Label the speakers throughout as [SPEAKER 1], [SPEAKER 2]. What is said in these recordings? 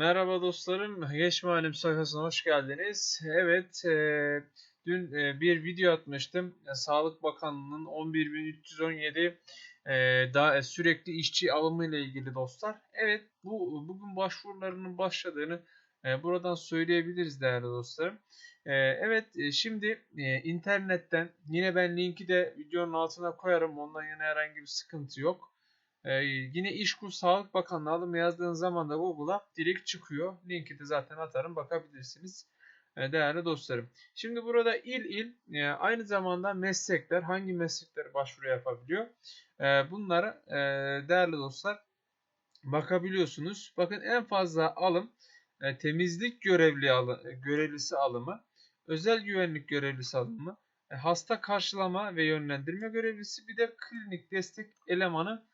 [SPEAKER 1] Merhaba dostlarım, Geç Mahallim sayfasına hoş geldiniz. Evet, e, dün e, bir video atmıştım. E, Sağlık Bakanlığı'nın 11.317 e, daha e, sürekli işçi alımı ile ilgili dostlar. Evet, bu bugün başvurularının başladığını e, buradan söyleyebiliriz değerli dostlarım. E, evet, e, şimdi e, internetten yine ben linki de videonun altına koyarım. Ondan yine herhangi bir sıkıntı yok. Ee, yine İşkur Sağlık Bakanlığı alımı yazdığınız zaman da Google'a direkt çıkıyor. Linki de zaten atarım bakabilirsiniz ee, değerli dostlarım. Şimdi burada il il e, aynı zamanda meslekler hangi meslekler başvuru yapabiliyor? E, bunlara e, değerli dostlar bakabiliyorsunuz. Bakın en fazla alım e, temizlik görevli alı, görevlisi alımı, özel güvenlik görevlisi alımı, hasta karşılama ve yönlendirme görevlisi bir de klinik destek elemanı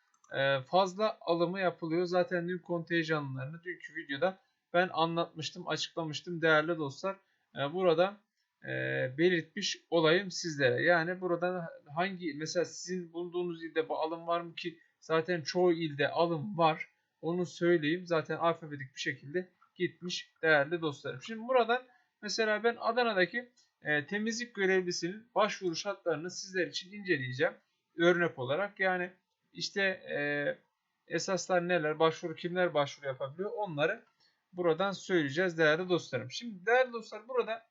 [SPEAKER 1] fazla alımı yapılıyor. Zaten dün kontenjanlarını dünkü videoda ben anlatmıştım, açıklamıştım değerli dostlar. E, burada e, belirtmiş olayım sizlere. Yani buradan hangi mesela sizin bulunduğunuz ilde bu alım var mı ki zaten çoğu ilde alım var. Onu söyleyeyim. Zaten alfabetik bir şekilde gitmiş değerli dostlarım. Şimdi buradan mesela ben Adana'daki e, temizlik görevlisinin başvuru şartlarını sizler için inceleyeceğim. Örnek olarak yani işte e, esaslar neler, başvuru kimler başvuru yapabiliyor onları buradan söyleyeceğiz değerli dostlarım. Şimdi değerli dostlar burada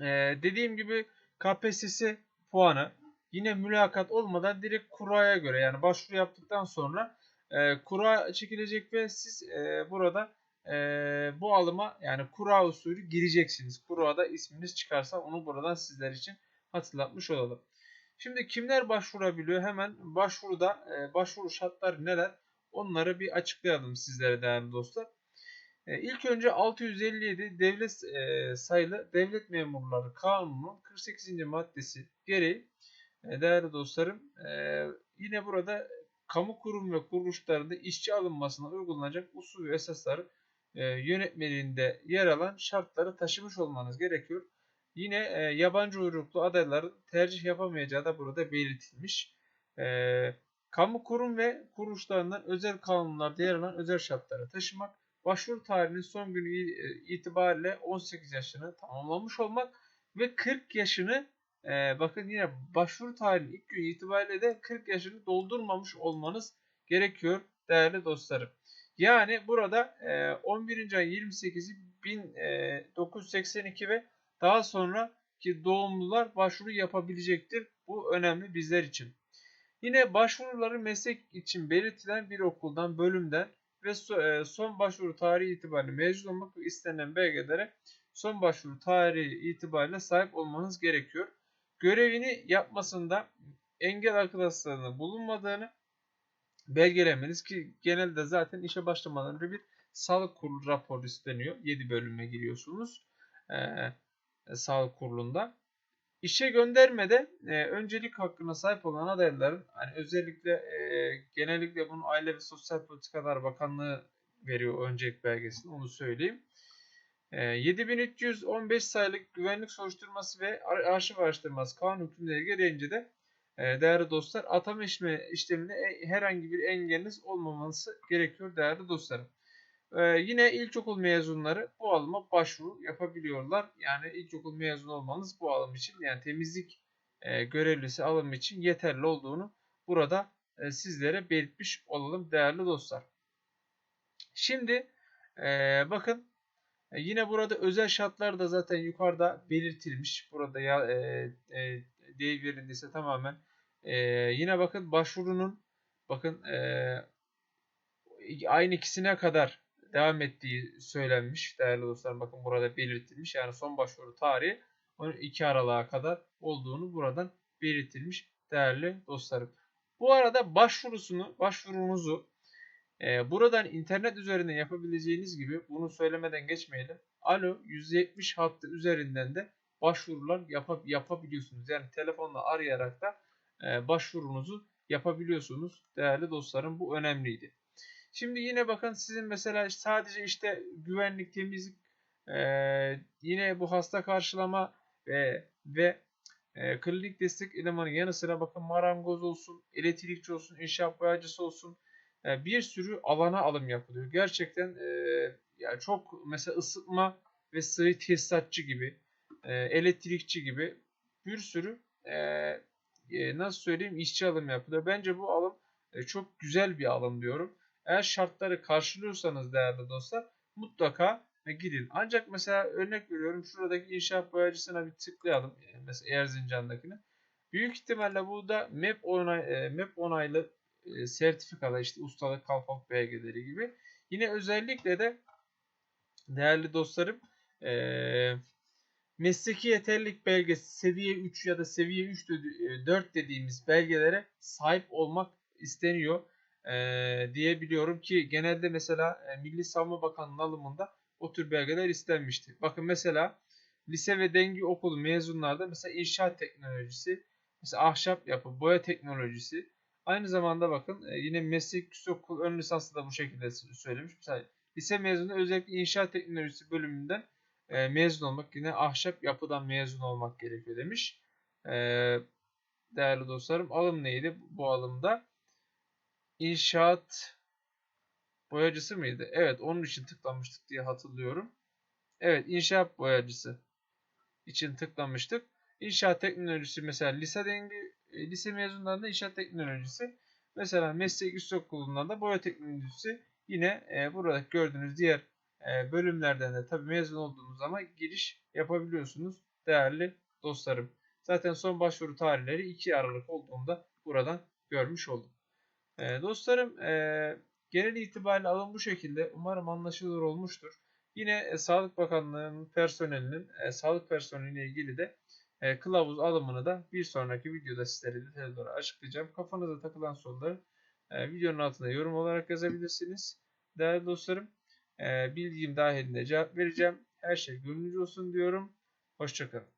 [SPEAKER 1] e, dediğim gibi KPSS puanı yine mülakat olmadan direkt kuraya göre yani başvuru yaptıktan sonra e, kura çekilecek ve siz e, burada e, bu alıma yani kura usulü gireceksiniz. Kurada isminiz çıkarsa onu buradan sizler için hatırlatmış olalım. Şimdi kimler başvurabiliyor? Hemen başvuruda e, başvuru şartları neler? Onları bir açıklayalım sizlere değerli dostlar. E, ilk önce 657 devlet e, sayılı devlet memurları kanunun 48. maddesi gereği değerli dostlarım yine burada kamu kurum ve kuruluşlarında işçi alınmasına uygulanacak usul ve esasları yönetmeliğinde yer alan şartları taşımış olmanız gerekiyor. Yine e, yabancı uyruklu adayların tercih yapamayacağı da burada belirtilmiş. E, kamu kurum ve kuruluşlarından özel kanunlarda yer alan özel şartları taşımak, başvuru tarihinin son günü e, itibariyle 18 yaşını tamamlamış olmak ve 40 yaşını e, bakın yine başvuru tarihinin ilk gün itibariyle de 40 yaşını doldurmamış olmanız gerekiyor değerli dostlarım. Yani burada e, 11. ay 28'i 1982 ve daha sonra ki doğumlular başvuru yapabilecektir. Bu önemli bizler için. Yine başvuruları meslek için belirtilen bir okuldan, bölümden ve e, son başvuru tarihi itibariyle mezun olmak istenen belgelere son başvuru tarihi itibariyle sahip olmanız gerekiyor. Görevini yapmasında engel arkadaşlarının bulunmadığını belgelemeniz ki genelde zaten işe başlamadan önce bir sağlık kurulu raporu isteniyor. 7 bölüme giriyorsunuz. Ee, sağlık kurulunda. İşe göndermede e, öncelik hakkına sahip olan adayların hani özellikle e, genellikle bunu Aile ve Sosyal Politikalar Bakanlığı veriyor öncelik belgesini onu söyleyeyim. E, 7315 sayılık güvenlik soruşturması ve arşiv araştırması kanun hükümleri gereğince de e, değerli dostlar atama işleminde e, herhangi bir engeliniz olmaması gerekiyor değerli dostlarım. Ee, yine ilkokul mezunları bu alıma başvuru yapabiliyorlar. Yani ilkokul mezun olmanız bu alım için yani temizlik e, görevlisi alım için yeterli olduğunu burada e, sizlere belirtmiş olalım değerli dostlar. Şimdi e, bakın e, yine burada özel şartlar da zaten yukarıda belirtilmiş. Burada ya e, e, değil verildiyse tamamen e, yine bakın başvurunun bakın e, aynı ikisine kadar devam ettiği söylenmiş değerli dostlar. Bakın burada belirtilmiş. Yani son başvuru tarihi 12 Aralık'a kadar olduğunu buradan belirtilmiş değerli dostlarım. Bu arada başvurusunu, başvurunuzu e, buradan internet üzerinden yapabileceğiniz gibi bunu söylemeden geçmeyelim. Alo 170 hattı üzerinden de başvurular yap yapabiliyorsunuz. Yani telefonla arayarak da e, başvurunuzu yapabiliyorsunuz değerli dostlarım. Bu önemliydi. Şimdi yine bakın sizin mesela sadece işte güvenlik, temizlik, e, yine bu hasta karşılama ve ve e, klinik destek elemanı yanı sıra bakın marangoz olsun, elektrikçi olsun, inşaat boyacısı olsun e, bir sürü alana alım yapılıyor. Gerçekten e, yani çok mesela ısıtma ve sıvı tesisatçı gibi, e, elektrikçi gibi bir sürü e, e, nasıl söyleyeyim işçi alım yapılıyor. Bence bu alım e, çok güzel bir alım diyorum. Eğer şartları karşılıyorsanız değerli dostlar mutlaka gidin. Ancak mesela örnek veriyorum şuradaki inşaat boyacısına bir tıklayalım. Mesela Erzincan'dakini. Büyük ihtimalle bu da MEP, onay, e, MEP onaylı e, sertifikalar işte ustalık kalfalık belgeleri gibi. Yine özellikle de değerli dostlarım e, mesleki yeterlilik belgesi seviye 3 ya da seviye 3 dedi- e, 4 dediğimiz belgelere sahip olmak isteniyor e, diyebiliyorum ki genelde mesela e, Milli Savunma Bakanlığı'nın alımında o tür belgeler istenmişti. Bakın mesela lise ve dengi okulu mezunlarda mesela inşaat teknolojisi, mesela ahşap yapı, boya teknolojisi. Aynı zamanda bakın e, yine meslek yüksekokul ön lisansı da bu şekilde söylemiş. Mesela lise mezunu özellikle inşaat teknolojisi bölümünden e, mezun olmak yine ahşap yapıdan mezun olmak gerekiyor demiş. E, değerli dostlarım alım neydi bu alımda? İnşaat boyacısı mıydı? Evet onun için tıklamıştık diye hatırlıyorum. Evet inşaat boyacısı için tıklamıştık. İnşaat teknolojisi mesela lise dengi e, lise mezunlarında inşaat teknolojisi mesela meslek yüksekokulu'ndan da boya teknolojisi yine e, burada gördüğünüz diğer e, bölümlerden de tabii mezun olduğunuz zaman giriş yapabiliyorsunuz değerli dostlarım. Zaten son başvuru tarihleri 2 Aralık olduğunda buradan görmüş oldum. E, dostlarım e, genel itibariyle alım bu şekilde. Umarım anlaşılır olmuştur. Yine e, Sağlık Bakanlığı'nın personelinin e, sağlık personeliyle ilgili de e, kılavuz alımını da bir sonraki videoda sizlere detaylı olarak açıklayacağım. Kafanıza takılan soruları e, videonun altına yorum olarak yazabilirsiniz. Değerli dostlarım e, bildiğim dahilinde cevap vereceğim. Her şey gönlünüzce olsun diyorum. Hoşçakalın.